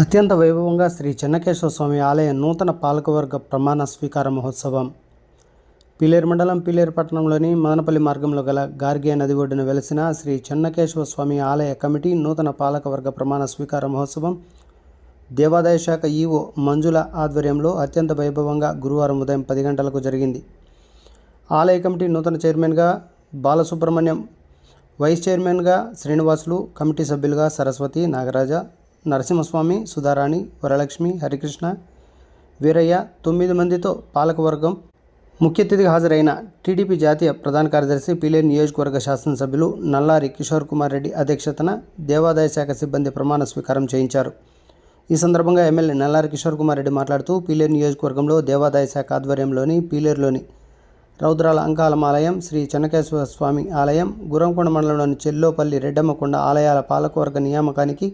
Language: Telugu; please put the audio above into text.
అత్యంత వైభవంగా శ్రీ చెన్నకేశ్వర స్వామి ఆలయ నూతన పాలకవర్గ ప్రమాణ స్వీకార మహోత్సవం. పిలేరు మండలం పిలేరు పట్టణంలోని మదనపల్లి మార్గంలో గల గార్గే నది ఒడ్డున వెలసిన శ్రీ చెన్నకేశ్వర స్వామి ఆలయ కమిటీ నూతన పాలకవర్గ ప్రమాణ స్వీకార మహోత్సవం దేవాదాయ శాఖ ఈఓ మంజుల ఆధ్వర్యంలో అత్యంత వైభవంగా గురువారం ఉదయం పది గంటలకు జరిగింది. ఆలయ కమిటీ నూతన చైర్మన్గా బాలసుబ్రహ్మణ్యం వైస్ చైర్మన్గా శ్రీనివాసులు కమిటీ సభ్యులుగా సరస్వతి నాగరాజ నరసింహస్వామి సుధారాణి వరలక్ష్మి హరికృష్ణ వీరయ్య తొమ్మిది మందితో పాలకవర్గం ముఖ్య అతిథిగా హాజరైన టీడీపీ జాతీయ ప్రధాన కార్యదర్శి పీలే నియోజకవర్గ శాసనసభ్యులు నల్లారి కిషోర్ కుమార్ రెడ్డి అధ్యక్షతన దేవాదాయ శాఖ సిబ్బంది ప్రమాణ స్వీకారం చేయించారు. ఈ సందర్భంగా ఎమ్మెల్యే నల్లారి కిషోర్ కుమార్ రెడ్డి మాట్లాడుతూ పీలేరు నియోజకవర్గంలో దేవాదాయ శాఖ ఆధ్వర్యంలోని పీలేరులోని రౌద్రాల అంకాలమాలయం శ్రీ చెన్నకేశ్వర స్వామి ఆలయం గురంకొండ మండలంలోని చెల్లోపల్లి రెడ్డమ్మకొండ ఆలయాల పాలకవర్గ నియామకానికి